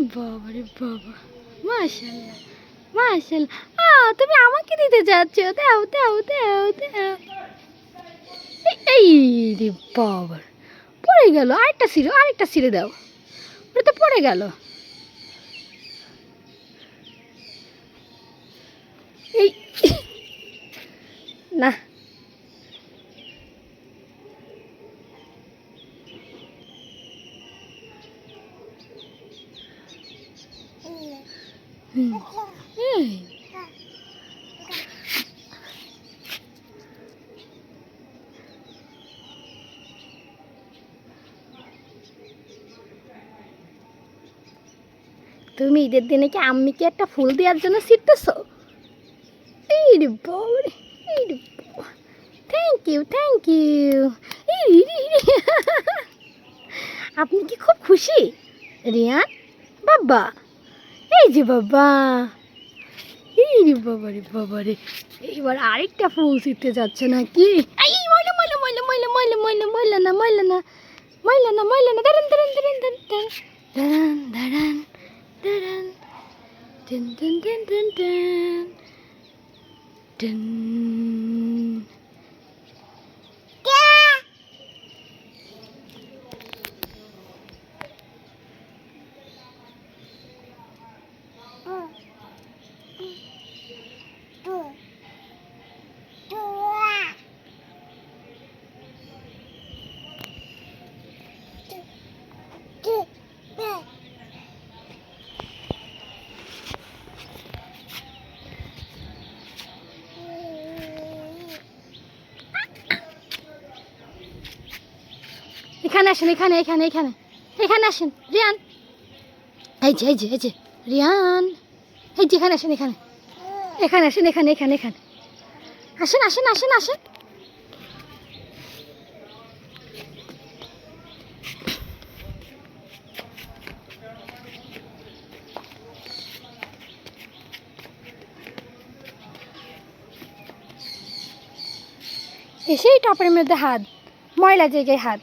বাবা রে বাবা মাশাল্লাহ মাশাল্লাহ আ, তুমি আমাকে দিতে যাচ্ছ, দাও দাও দাও দাও। এই- রে বাবা, পড়ে গেল, আরেকটা সিরে আরেকটা সিরে দাও। ওটা তো পড়ে গেল। এই, না। তুমি ঈদের দিনে কি আম্মিকে একটা ফুল দেওয়ার জন্য রে, এই রে থ্যাংক ইউ থ্যাংক ইউ আপনি কি খুব খুশি? রিয়ান বাবা। এই যে বাবা, এই রে বাবা রে বাবা রে এইবার আরেকটা ফুল শিখতে যাচ্ছে নাকি এই ময়লা ময়লা ময়লা ময়লা ময়লা ময়লা ময়লা না ময়লা না ময়লা না ময়লা না দাঁড়ান দাঁড়ান দাঁড়ান দাঁড়ান দাঁড়ান দাঁড়ান দাঁড়ান Dun dun dun dun dun. Dun. এখানে আসেন, এখানে এখানে এখানে। এখানে আসেন, রিয়ান। এই যে এই যে এই যে, রিয়ান। এই যে, এখানে আসেন, এখানে। এখানে আসেন, এখানে এখানে এখানে। আসেন আসেন আসেন আসেন। এসেই টপের মধ্যে হাত, ময়লা জায়গায় হাত।